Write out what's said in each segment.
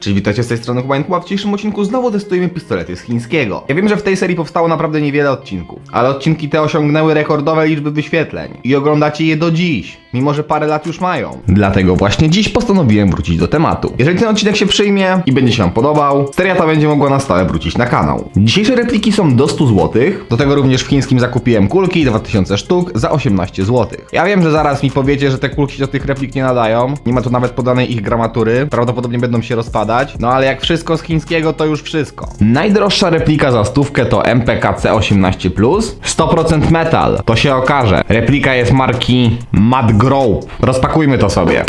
Czyli witajcie z tej strony Human Kuba. W dzisiejszym odcinku znowu testujemy pistolety z chińskiego. Ja wiem, że w tej serii powstało naprawdę niewiele odcinków, ale odcinki te osiągnęły rekordowe liczby wyświetleń i oglądacie je do dziś, mimo że parę lat już mają. Dlatego właśnie dziś postanowiłem wrócić do tematu. Jeżeli ten odcinek się przyjmie i będzie się Wam podobał, seria ta będzie mogła na stałe wrócić na kanał. Dzisiejsze repliki są do 100 zł, do tego również w chińskim zakupiłem kulki 2000 sztuk za 18 zł. Ja wiem, że zaraz mi powiecie, że te kulki się do tych replik nie nadają, nie ma tu nawet podanej ich gramatury, prawdopodobnie będą się rozpadać, no ale jak wszystko z chińskiego, to już wszystko. Najdroższa replika za stówkę to MPK C18+, 100% metal, to się okaże. Replika jest marki Mad Grove. Rozpakujmy to sobie.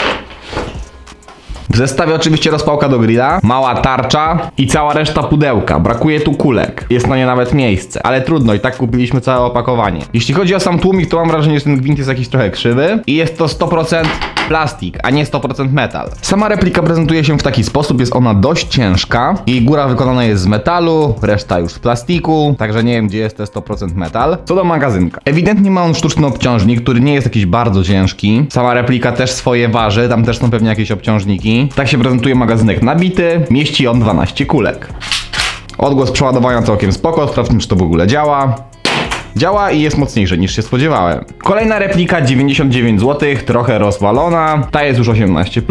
W zestawie oczywiście rozpałka do grilla, mała tarcza i cała reszta pudełka. Brakuje tu kulek. Jest na nie nawet miejsce, ale trudno, i tak kupiliśmy całe opakowanie. Jeśli chodzi o sam tłumik, to mam wrażenie, że ten gwint jest jakiś trochę krzywy i jest to 100% plastik, a nie 100% metal. Sama replika prezentuje się w taki sposób, jest ona dość ciężka. Jej góra wykonana jest z metalu, reszta już z plastiku, także nie wiem gdzie jest te 100% metal. Co do magazynka. Ewidentnie ma on sztuczny obciążnik, który nie jest jakiś bardzo ciężki. Sama replika też swoje waży, tam też są pewnie jakieś obciążniki. Tak się prezentuje magazynek nabity, mieści on 12 kulek. Odgłos przeładowania całkiem spoko, sprawdźmy czy to w ogóle działa. Działa i jest mocniejszy niż się spodziewałem. Kolejna replika 99 zł, trochę rozwalona. Ta jest już 18.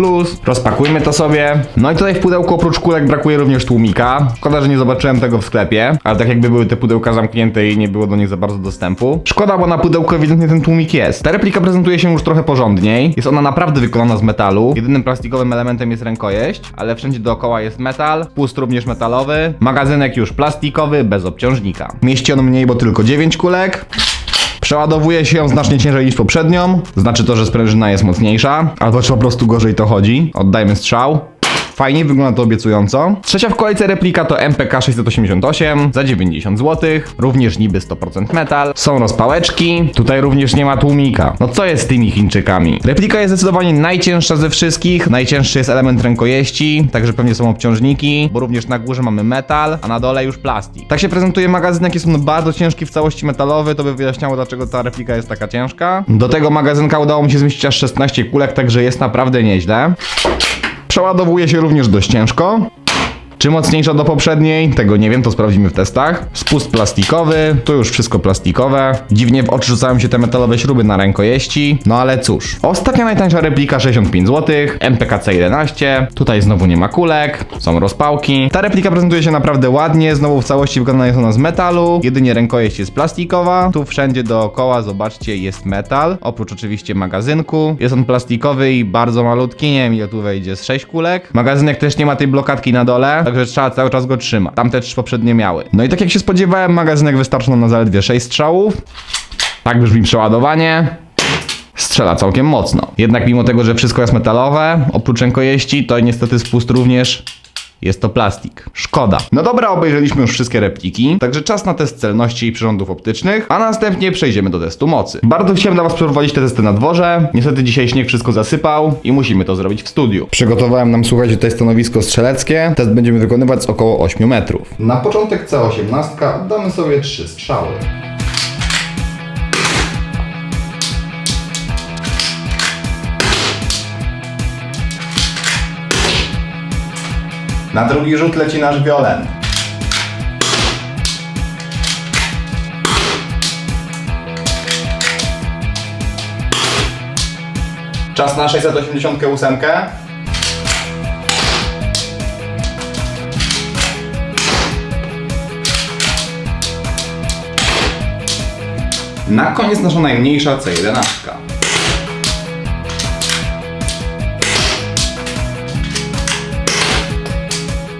Rozpakujmy to sobie. No i tutaj w pudełku oprócz kulek brakuje również tłumika. Szkoda, że nie zobaczyłem tego w sklepie, ale tak jakby były te pudełka zamknięte i nie było do nich za bardzo dostępu. Szkoda, bo na pudełku ewidentnie ten tłumik jest. Ta replika prezentuje się już trochę porządniej. Jest ona naprawdę wykonana z metalu. Jedynym plastikowym elementem jest rękojeść, ale wszędzie dookoła jest metal, pust również metalowy, magazynek już plastikowy, bez obciążnika. Mieści on mniej, bo tylko 9 kulek. Przeładowuje się znacznie ciężej niż poprzednią. Znaczy to, że sprężyna jest mocniejsza, albo czy po prostu gorzej to chodzi. Oddajmy strzał. Fajnie, wygląda to obiecująco. Trzecia w kolejce replika to MPK 688 za 90 zł. Również niby 100% metal. Są rozpałeczki. Tutaj również nie ma tłumika. No co jest z tymi Chińczykami? Replika jest zdecydowanie najcięższa ze wszystkich. Najcięższy jest element rękojeści, także pewnie są obciążniki, bo również na górze mamy metal, a na dole już plastik. Tak się prezentuje magazynek, jest on bardzo ciężki w całości metalowy, to by wyjaśniało dlaczego ta replika jest taka ciężka. Do tego magazynka udało mi się zmieścić aż 16 kulek, także jest naprawdę nieźle. Przeładowuje się również dość ciężko. Czy mocniejsza do poprzedniej? Tego nie wiem, to sprawdzimy w testach. Spust plastikowy, tu już wszystko plastikowe. Dziwnie w oczy rzucają się te metalowe śruby na rękojeści, no ale cóż. Ostatnia najtańsza replika 65 zł, MPK C11. Tutaj znowu nie ma kulek, są rozpałki. Ta replika prezentuje się naprawdę ładnie, znowu w całości wykonana jest ona z metalu. Jedynie rękojeść jest plastikowa. Tu wszędzie dookoła, zobaczcie, jest metal. Oprócz oczywiście magazynku. Jest on plastikowy i bardzo malutki, nie wiem ile tu wejdzie, z 6 kulek. Magazynek też nie ma tej blokadki na dole, także trzeba cały czas go trzymać. Tamte trzy poprzednie miały. No i tak jak się spodziewałem, magazynek wystarczy nam na zaledwie 6 strzałów. Tak brzmi przeładowanie. Strzela całkiem mocno. Jednak mimo tego, że wszystko jest metalowe, oprócz rękojeści, to niestety spust również jest to plastik. Szkoda. No dobra, obejrzeliśmy już wszystkie repliki, także czas na test celności i przyrządów optycznych, a następnie przejdziemy do testu mocy. Bardzo chciałem dla Was przeprowadzić te testy na dworze, niestety dzisiaj śnieg wszystko zasypał i musimy to zrobić w studiu. Przygotowałem nam, słuchajcie, tutaj stanowisko strzeleckie. Test będziemy wykonywać z około 8 metrów. Na początek C18 oddamy sobie 3 strzały. Na drugi rzut leci nasz wiolen. Czas na 688. Na koniec nasza najmniejsza C11.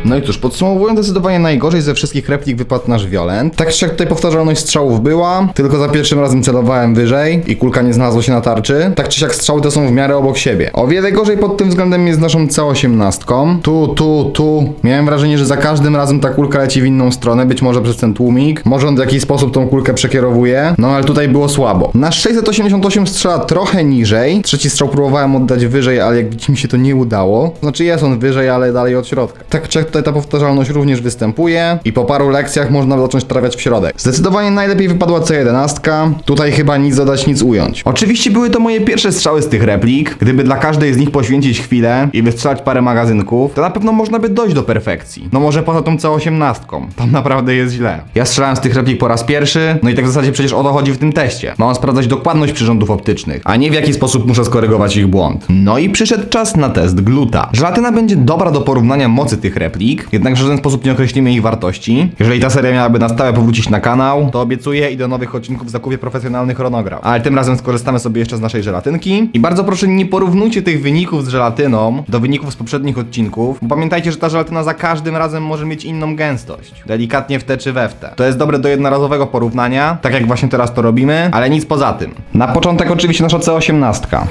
No i cóż, podsumowując, zdecydowanie najgorzej ze wszystkich replik wypadł nasz Violent. Tak czy jak tutaj powtarzalność strzałów była, tylko za pierwszym razem celowałem wyżej i kulka nie znalazła się na tarczy. Tak czy siak strzały te są w miarę obok siebie. O wiele gorzej pod tym względem jest naszą C18. Tu, tu, tu. Miałem wrażenie, że za każdym razem ta kulka leci w inną stronę, być może przez ten tłumik. Może on w jakiś sposób tą kulkę przekierowuje, no ale tutaj było słabo. Nasz 688 strzela trochę niżej. Trzeci strzał próbowałem oddać wyżej, ale jak mi się to nie udało. Znaczy jest on wyżej, ale dalej od środka. Tak czy jak tutaj ta powtarzalność również występuje i po paru lekcjach można zacząć trafiać w środek. Zdecydowanie najlepiej wypadła C11, tutaj chyba nic dodać, nic ująć. Oczywiście były to moje pierwsze strzały z tych replik, gdyby dla każdej z nich poświęcić chwilę i wystrzelać parę magazynków, to na pewno można by dojść do perfekcji. No może poza tą C18, tam naprawdę jest źle. Ja strzelałem z tych replik po raz pierwszy, no i tak w zasadzie przecież o to chodzi w tym teście. Mam sprawdzać dokładność przyrządów optycznych, a nie w jaki sposób muszę skorygować ich błąd. No i przyszedł czas na test gluta. Żelatyna będzie dobra do porównania mocy tych replik, jednak w żaden sposób nie określimy ich wartości. Jeżeli ta seria miałaby na stałe powrócić na kanał, to obiecuję i do nowych odcinków zakupię profesjonalny chronogram. Ale tym razem skorzystamy sobie jeszcze z naszej żelatynki. I bardzo proszę nie porównujcie tych wyników z żelatyną do wyników z poprzednich odcinków, bo pamiętajcie, że ta żelatyna za każdym razem może mieć inną gęstość. Delikatnie w te czy we w te. To jest dobre do jednorazowego porównania, tak jak właśnie teraz to robimy, ale nic poza tym. Na początek oczywiście nasza C18.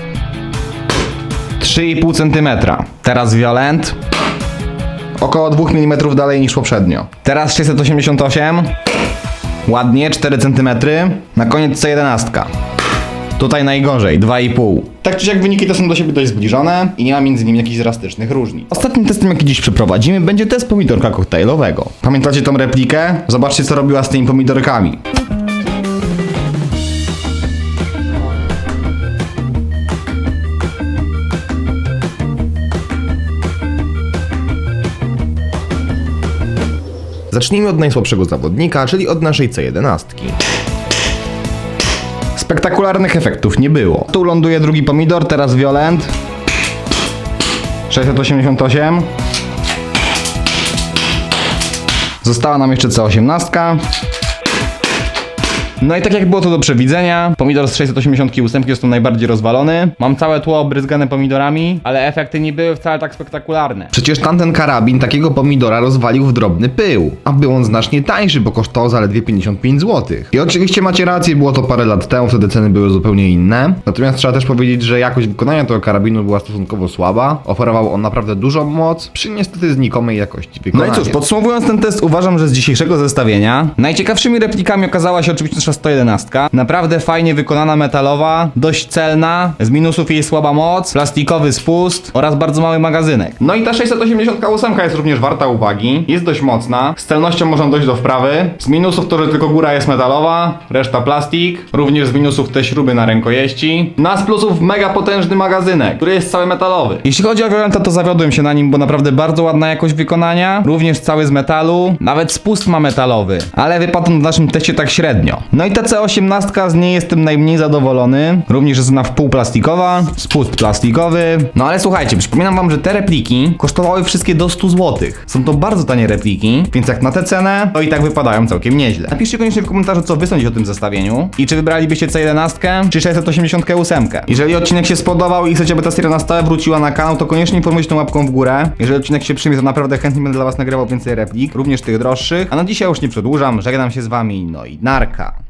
3,5 cm. Teraz Violent. Około 2 mm dalej niż poprzednio. Teraz 688. Ładnie, 4 cm. Na koniec C11. Tutaj najgorzej, 2,5. Tak czy siak wyniki te są do siebie dość zbliżone i nie ma między nimi jakichś drastycznych różnic. Ostatnim testem, jaki dziś przeprowadzimy, będzie test pomidorka koktajlowego. Pamiętacie tą replikę? Zobaczcie, co robiła z tymi pomidorkami. Zacznijmy od najsłabszego zawodnika, czyli od naszej C11. Spektakularnych efektów nie było. Tu ląduje drugi pomidor, teraz Violent. 688. Została nam jeszcze C18. No i tak jak było to do przewidzenia, pomidor z 688 jest tu najbardziej rozwalony. Mam całe tło obryzgane pomidorami, ale efekty nie były wcale tak spektakularne. Przecież tamten karabin takiego pomidora rozwalił w drobny pył, a był on znacznie tańszy, bo kosztował zaledwie 55 zł. I oczywiście macie rację, było to parę lat temu, wtedy ceny były zupełnie inne. Natomiast trzeba też powiedzieć, że jakość wykonania tego karabinu była stosunkowo słaba. Oferował on naprawdę dużą moc, przy niestety znikomej jakości No wykonania. i cóż, podsumowując ten test, uważam, że z dzisiejszego zestawienia najciekawszymi replikami okazała się oczywiście nasza 111. Naprawdę fajnie wykonana metalowa, dość celna, z minusów jej słaba moc, plastikowy spust oraz bardzo mały magazynek. No i ta 688 jest również warta uwagi. Jest dość mocna. Z celnością można dojść do wprawy. Z minusów to, że tylko góra jest metalowa, reszta plastik. Również z minusów te śruby na rękojeści. Na z plusów mega potężny magazynek, który jest cały metalowy. Jeśli chodzi o Violenta, to zawiodłem się na nim, bo naprawdę bardzo ładna jakość wykonania, również cały z metalu, nawet spust ma metalowy, ale wypadł w naszym teście tak średnio. No i ta C18 z niej jestem najmniej zadowolony, również jest ona w pół plastikowa, spust plastikowy, No ale słuchajcie, przypominam wam, że te repliki kosztowały wszystkie do 100 zł. Są to bardzo tanie repliki, więc jak na tę cenę, to i tak wypadają całkiem nieźle. Napiszcie koniecznie w komentarzu, co wy sądzicie o tym zestawieniu i czy wybralibyście C11 czy 688. Jeżeli odcinek się spodobał i chcecie, aby ta seria na stałe wróciła na kanał, to koniecznie informujcie tą łapką w górę. Jeżeli odcinek się przyjmie, to naprawdę chętnie będę dla was nagrywał więcej replik, również tych droższych. A na dzisiaj już nie przedłużam, żegnam się z wami, no i narka.